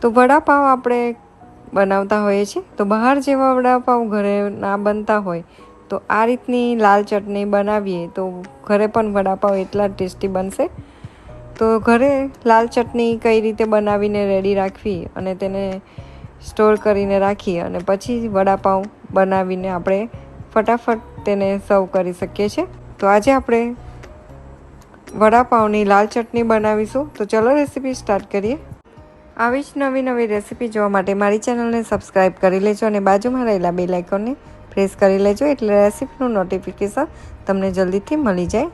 તો વડાપાવ આપણે બનાવતા હોઈએ છીએ. તો બહાર જેવા વડાપાવ ઘરે ના બનતા હોય, તો આ રીતની લાલ ચટણી બનાવીએ તો ઘરે પણ વડાપાવ એટલા ટેસ્ટી બનશે. તો ઘરે લાલ ચટણી કઈ રીતે બનાવીને રેડી રાખવી અને તેને સ્ટોર કરીને રાખી અને પછી વડાપાવ બનાવીને આપણે ફટાફટ તેને સર્વ કરી શકીએ છીએ. તો આજે આપણે વડાપાવની લાલ ચટણી બનાવીશું. તો ચલો રેસીપી સ્ટાર્ટ કરીએ. આવી જ નવી નવી રેસીપી જોવા માટે મારી ચેનલને સબસ્ક્રાઈબ કરી લેજો અને બાજુમાં રહેલા બે લાઇકોનને પ્રેસ કરી લેજો એટલે રેસીપીનું નોટિફિકેશન તમને જલ્દીથી મળી જાય.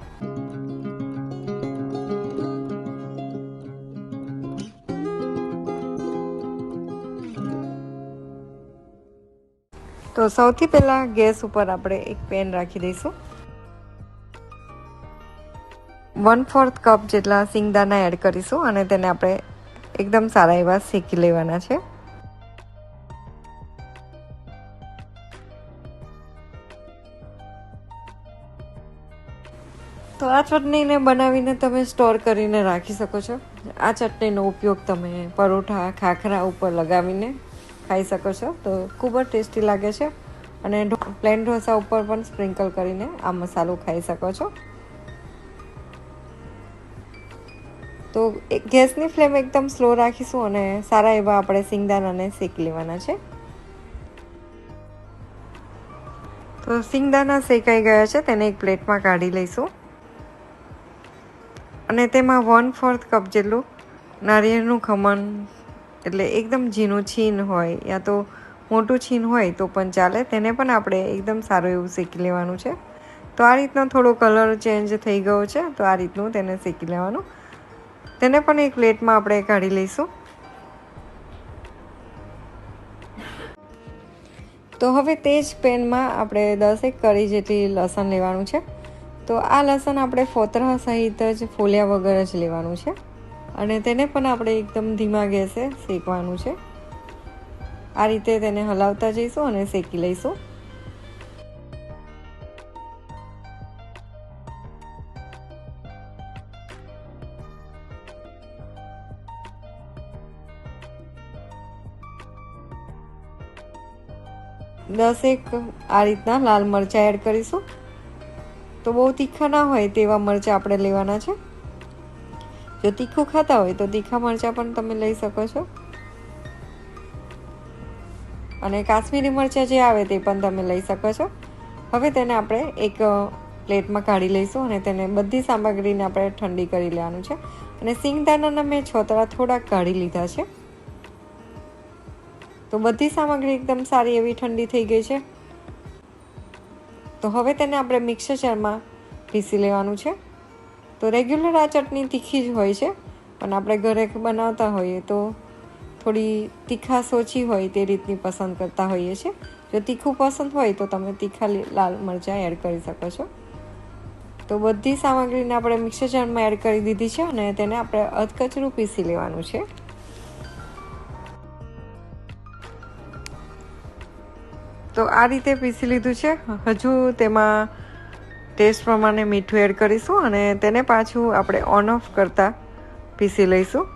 તો સૌથી પહેલાં ગેસ ઉપર આપણે એક પેન રાખી દઈશું. વન ફોર્થ કપ જેટલા સિંગદાણા એડ કરીશું અને તેને આપણે એકદમ સારા એવા શેકી લેવાના છે. તો આ ચટણીને બનાવીને તમે સ્ટોર કરીને રાખી શકો છો. આ ચટણીનો ઉપયોગ તમે પરોઠા, ખાખરા ઉપર લગાવીને ખાઈ શકો છો. તો ખૂબ જ ટેસ્ટી લાગે છે. અને પ્લેન ઢોસા ઉપર પણ સ્પ્રિંકલ કરીને આ મસાલો ખાઈ શકો છો. તો ગેસની ફ્લેમ એકદમ સ્લો રાખીશું અને સારા એવા આપણે સિંગદાણાને શેકી લેવાના છે. તો સિંગદાણા શેકાઈ ગયા છે, તેને એક પ્લેટમાં કાઢી લઈશું. અને તેમાં વન ફોર્થ કપ જેટલું નારિયેળનું ખમણ, એટલે એકદમ ઝીણું છીન હોય યા તો મોટું છીન હોય તો પણ ચાલે, તેને પણ આપણે એકદમ સારું એવું શેકી લેવાનું છે. તો આ રીતનો થોડો કલર ચેન્જ થઈ ગયો છે, તો આ રીતનું તેને શેકી લેવાનું. તેને પણ એક પ્લેટમાં આપણે કાઢી લઈશું. તો હવે તે જ પેનમાં આપણે દસેક કરી જેટલી લસણ લેવાનું છે. તો આ લસણ આપણે ફોતરા સહિત જ ફોલ્યા વગર જ લેવાનું છે. અને તેને પણ આપણે એકદમ ધીમા ગેસે શેકવાનું છે. આ રીતે તેને હલાવતા જઈશું અને શેકી લઈશું. દસેક આ રીતના લાલ મરચાં એડ કરીશું. તો બહુ તીખા ના હોય તેવા મરચાં આપણે લેવાના છે. જો તીખું ખાતા હોય તો તીખા મરચાં પણ તમે લઈ શકો છો. અને કાશ્મીરી મરચાં જે આવે તે પણ તમે લઈ શકો છો. હવે તેને આપણે એક પ્લેટમાં કાઢી લઈશું અને તેને બધી સામગ્રીને આપણે ઠંડી કરી લેવાનું છે. અને સિંગદાણાના મેં છોતરા થોડાક કાઢી લીધા છે. તો બધી સામગ્રી એકદમ સારી એવી ઠંડી થઈ ગઈ છે. તો હવે તેને આપણે મિક્સર જારમાં પીસી લેવાનું છે. તો રેગ્યુલર આ ચટણી તીખી જ હોય છે, પણ આપણે ઘરે બનાવતા હોઈએ તો થોડી તીખાશ ઓછી હોય તે રીતની પસંદ કરતા હોઈએ છીએ. જો તીખું પસંદ હોય તો તમે તીખા લાલ મરચાં એડ કરી શકો છો. તો બધી સામગ્રીને આપણે મિક્સર જારમાં એડ કરી દીધી છે અને તેને આપણે અધકચરું પીસી લેવાનું છે. તો આ રીતે પીસી લીધું છે. હજુ તેમાં ટેસ્ટ પ્રમાણે મીઠું એડ કરીશું અને તેને પાછું આપણે ઓન ઓફ કરતાં પીસી લઈશું.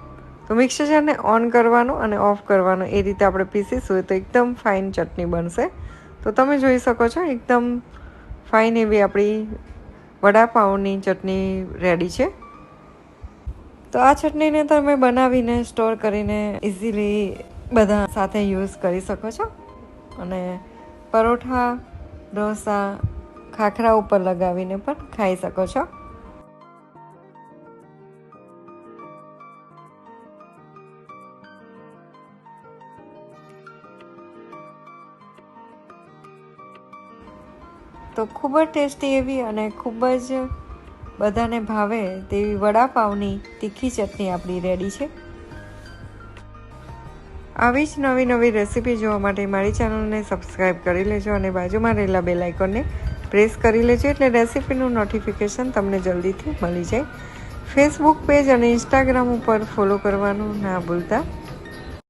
તો મિક્સર જારને ઓન કરવાનું અને ઓફ કરવાનું એ રીતે આપણે પીસીશું. તો એકદમ ફાઇન ચટણી બનશે. તો તમે જોઈ શકો છો, એકદમ ફાઇન એવી આપણી વડાપાઉંની ચટણી રેડી છે. તો આ ચટણીને તમે બનાવીને સ્ટોર કરીને ઇઝીલી બધા સાથે યુઝ કરી શકો છો. અને પરોઠા, ઢોસા, ખાખરા ઉપર લગાવીને પણ ખાઈ શકો છો. તો ખૂબ જ ટેસ્ટી એવી અને ખૂબ જ બધાને ભાવે તેવી વડાપાવની તીખી ચટણી આપણી રેડી છે. આવી જ નવી નવી રેસીપી જોવા માટે મારી ચેનલને સબસ્ક્રાઈબ કરી લેજો અને બાજુમાં રહેલા બેલ આઇકોનને પ્રેસ કરી લેજો એટલે રેસીપીનું નોટિફિકેશન તમને જલ્દીથી મળી જાય. ફેસબુક પેજ અને ઇન્સ્ટાગ્રામ ઉપર ફોલો કરવાનું ના ભૂલતા.